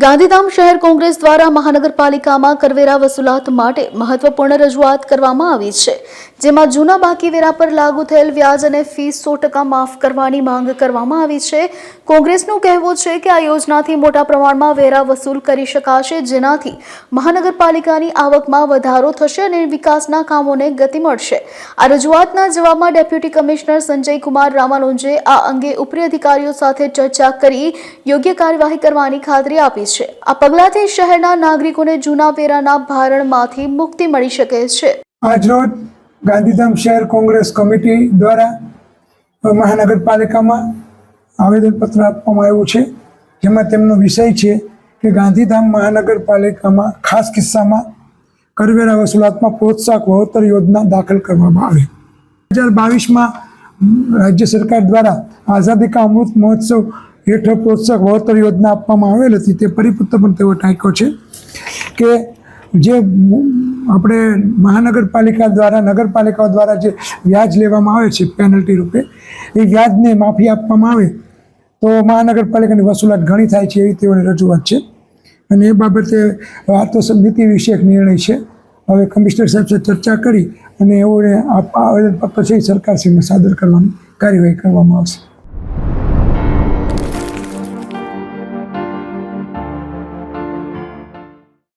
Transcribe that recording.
ગાંધીધામ શહેર કોંગ્રેસ દ્વારા મહાનગરપાલિકામાં કરવેરા વસૂલાત માટે મહત્વપૂર્ણ રજૂઆત કરવામાં આવી છે. જેમાં જૂના બાકી વેરા પર લાગુ થયેલ વ્યાજ અને ફીસ સો ટકા માફ કરવાની માંગ કરવામાં આવી છે. કોંગ્રેસનું કહેવું છે કે આ યોજનાથી મોટા પ્રમાણમાં વેરા વસૂલ કરી શકાશે, જેનાથી મહાનગરપાલિકાની આવકમાં વધારો થશે અને વિકાસના કામોને ગતિ મળશે. આ રજૂઆતના જવાબમાં ડેપ્યુટી કમિશનર સંજય કુમાર રામાનુંજે આ અંગે ઉપરી અધિકારીઓ સાથે ચર્ચા કરી યોગ્ય કાર્યવાહી કરવાની ખાતરી આપી છે. આ પગલાથી શહેરના નાગરિકોને જૂના વેરાના ભારણમાંથી મુક્તિ મળી શકે છે. આજરોજ ગાંધીધામ શહેર કોંગ્રેસ કમિટી દ્વારા મહાનગરપાલિકામાં આવેદનપત્ર આપવામાં આવ્યું છે. જેમાં તેમનો વિષય છે કે ગાંધીધામ મહાનગરપાલિકામાં ખાસ કિસ્સામાં કરવેરા વસૂલાતમાં પ્રોત્સાહક વહોતર યોજના દાખલ કરવામાં આવે. બે હજાર બાવીસમાં રાજ્ય સરકાર દ્વારા આઝાદી કા અમૃત મહોત્સવ હેઠળ પ્રોત્સાહક વહોતર યોજના આપવામાં આવેલ હતી. તે પરિપત્ર પણ તેઓ ટાંક્યો છે કે જે આપણે મહાનગરપાલિકા દ્વારા, નગરપાલિકાઓ દ્વારા જે વ્યાજ લેવામાં આવે છે પેનલ્ટી રૂપે, એ વ્યાજને માફી આપવામાં આવે તો મહાનગરપાલિકાની વસૂલાત ઘણી થાય છે એવી તેઓની રજૂઆત છે. અને એ બાબતે આ તો નીતિ વિષયક નિર્ણય છે. હવે કમિશનર સાહેબ સાથે ચર્ચા કરી અને એઓને આવેદનપત્ર છે એ સરકારશ્રીને સાદર કરવાની કાર્યવાહી કરવામાં આવશે.